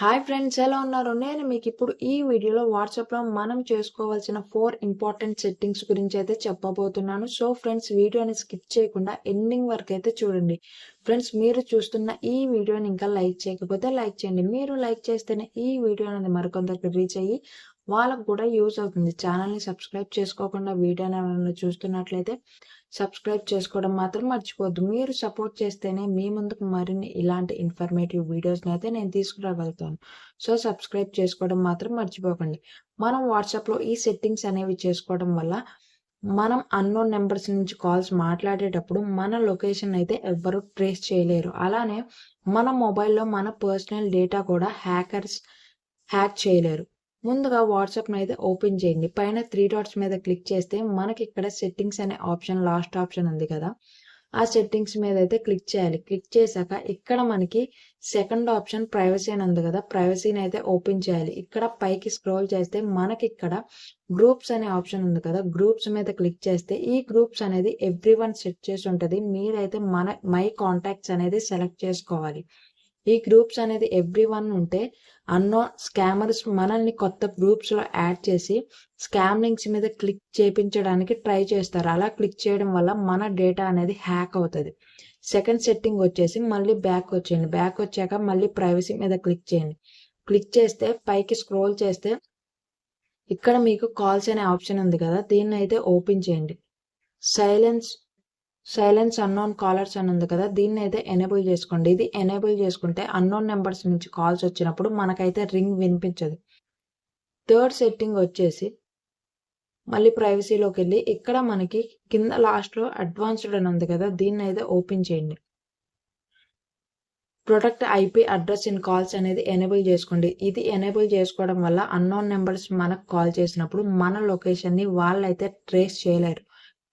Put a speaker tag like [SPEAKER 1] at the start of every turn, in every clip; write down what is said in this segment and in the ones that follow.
[SPEAKER 1] Hi friends ఎలా ఉన్నారు? నేను మీకు ఇప్పుడు ఈ వీడియోలో వాట్సాప్లో మనం చేసుకోవాల్సిన ఫోర్ ఇంపార్టెంట్ సెట్టింగ్స్ గురించి అయితే చెప్పబోతున్నాను. సో ఫ్రెండ్స్ వీడియోని స్కిప్ చేయకుండా ఎండింగ్ వరకు అయితే చూడండి. ఫ్రెండ్స్ మీరు చూస్తున్న ఈ వీడియోని ఇంకా లైక్ చేయకపోతే లైక్ చేయండి. మీరు లైక్ చేస్తేనే ఈ వీడియో అనేది మరికొందరికి రీచ్ అయ్యి వాళ్ళకు కూడా యూజ్ అవుతుంది. ఛానల్ని సబ్స్క్రైబ్ చేసుకోకుండా వీడియోని ఏమైనా చూస్తున్నట్లయితే సబ్స్క్రైబ్ చేసుకోవడం మాత్రం మర్చిపోద్దు మీరు సపోర్ట్ చేస్తేనే మీ ముందుకు మరిన్ని ఇలాంటి ఇన్ఫర్మేటివ్ వీడియోస్ని అయితే నేను తీసుకురాగలుగుతాను. సో సబ్స్క్రైబ్ చేసుకోవడం మాత్రం మర్చిపోకండి. మనం వాట్సాప్లో ఈ సెట్టింగ్స్ అనేవి చేసుకోవడం వల్ల మనం అన్నోన్ నెంబర్స్ నుంచి కాల్స్ మాట్లాడేటప్పుడు మన లొకేషన్ అయితే ఎవ్వరూ ట్రేస్ చేయలేరు. అలానే మన మొబైల్లో మన పర్సనల్ డేటా కూడా హ్యాకర్స్ హ్యాక్ చేయలేరు. ముందుగా వాట్సాప్ని అయితే ఓపెన్ చేయండి. పైన త్రీ డాట్స్ మీద క్లిక్ చేస్తే మనకి ఇక్కడ సెట్టింగ్స్ అనే ఆప్షన్ లాస్ట్ ఆప్షన్ ఉంది కదా. ఆ సెట్టింగ్స్ మీద అయితే క్లిక్ చేయాలి. క్లిక్ చేశాక ఇక్కడ మనకి సెకండ్ ఆప్షన్ ప్రైవసీ అని ఉంది కదా. ప్రైవసీని అయితే ఓపెన్ చేయాలి. ఇక్కడ పైకి స్క్రోల్ చేస్తే మనకి ఇక్కడ గ్రూప్స్ అనే ఆప్షన్ ఉంది కదా. గ్రూప్స్ మీద క్లిక్ చేస్తే ఈ గ్రూప్స్ అనేది ఎవ్రీ వన్ సెట్ చేసి ఉంటుంది. మీరైతే మన మై కాంటాక్ట్స్ అనేది సెలెక్ట్ చేసుకోవాలి. ఈ గ్రూప్స్ అనేది ఎవ్రీ వన్ ఉంటే అన్నో స్కామర్స్ మనల్ని కొత్త గ్రూప్స్లో యాడ్ చేసి స్కామ్ లింక్స్ మీద క్లిక్ చేయించడానికి ట్రై చేస్తారు. అలా క్లిక్ చేయడం వల్ల మన డేటా అనేది హ్యాక్ అవుతుంది. సెకండ్ సెట్టింగ్ వచ్చేసి మళ్ళీ బ్యాక్ వచ్చేయండి. బ్యాక్ వచ్చాక మళ్ళీ ప్రైవసీ మీద క్లిక్ చేయండి. క్లిక్ చేస్తే పైకి స్క్రోల్ చేస్తే ఇక్కడ మీకు కాల్స్ అనే ఆప్షన్ ఉంది కదా దీన్ని అయితే ఓపెన్ చేయండి. సైలెన్స్ సైలెన్స్ అన్నోన్ కాలర్స్ అని ఉంది కదా దీన్ని అయితే ఎనేబుల్ చేసుకోండి. ఇది ఎనేబుల్ చేసుకుంటే అన్నోన్ నెంబర్స్ నుంచి కాల్స్ వచ్చినప్పుడు మనకైతే రింగ్ వినిపించదు. థర్డ్ సెట్టింగ్ వచ్చేసి మళ్ళీ ప్రైవసీలోకి వెళ్ళి ఇక్కడ మనకి కింద లాస్ట్లో అడ్వాన్స్డ్ అని ఉంది కదా దీన్ని అయితే ఓపెన్ చేయండి. Protect IP address in calls అనేది ఎనేబుల్ చేసుకోండి. ఇది ఎనేబుల్ చేసుకోవడం వల్ల అన్నోన్ నెంబర్స్ మనకు కాల్ చేసినప్పుడు మన లొకేషన్ని వాళ్ళైతే ట్రేస్ చేయలేరు.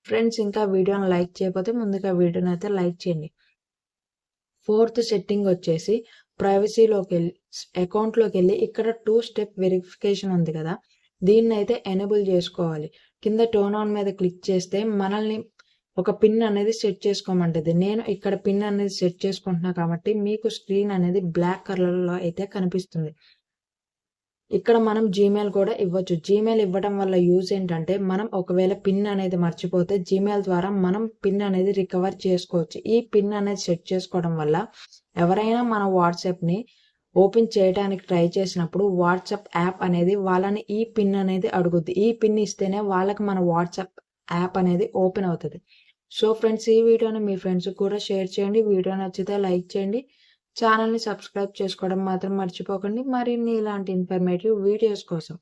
[SPEAKER 1] ఫ్రెండ్స్ ఇంకా వీడియోని లైక్ చేయకపోతే ముందుగా వీడియోని అయితే లైక్ చేయండి. ఫోర్త్ సెట్టింగ్ వచ్చేసి ప్రైవసీలోకి వెళ్ళి అకౌంట్లోకి వెళ్ళి ఇక్కడ టూ స్టెప్ వెరిఫికేషన్ ఉంది కదా దీన్ని అయితే ఎనేబుల్ చేసుకోవాలి. కింద టోన్ ఆన్ మీద క్లిక్ చేస్తే మనల్ని ఒక పిన్ అనేది సెట్ చేసుకోమంటది. నేను ఇక్కడ పిన్ అనేది సెట్ చేసుకుంటున్నా కాబట్టి మీకు స్క్రీన్ అనేది బ్లాక్ కలర్లో అయితే కనిపిస్తుంది. ఇక్కడ మనం జీమెయిల్ కూడా ఇవ్వచ్చు. జీమెయిల్ ఇవ్వడం వల్ల యూజ్ ఏంటంటే మనం ఒకవేళ పిన్ అనేది మర్చిపోతే జీమెయిల్ ద్వారా మనం పిన్ అనేది రికవర్ చేసుకోవచ్చు. ఈ పిన్ అనేది సెట్ చేసుకోవడం వల్ల ఎవరైనా మన వాట్సాప్ని ఓపెన్ చేయడానికి ట్రై చేసినప్పుడు వాట్సాప్ యాప్ అనేది వాళ్ళని ఈ పిన్ అనేది అడుగుద్ది. ఈ పిన్ ఇస్తేనే వాళ్ళకి మన వాట్సాప్ యాప్ అనేది ఓపెన్ అవుతుంది. సో ఫ్రెండ్స్ ఈ వీడియోని మీ ఫ్రెండ్స్ కూడా షేర్ చేయండి. వీడియో నచ్చితే లైక్ చేయండి. ఛానల్ని సబ్స్క్రైబ్ చేసుకోవడం మాత్రం మర్చిపోకండి. మరిన్ని ఇలాంటి ఇన్ఫర్మేటివ్ వీడియోస్ కోసం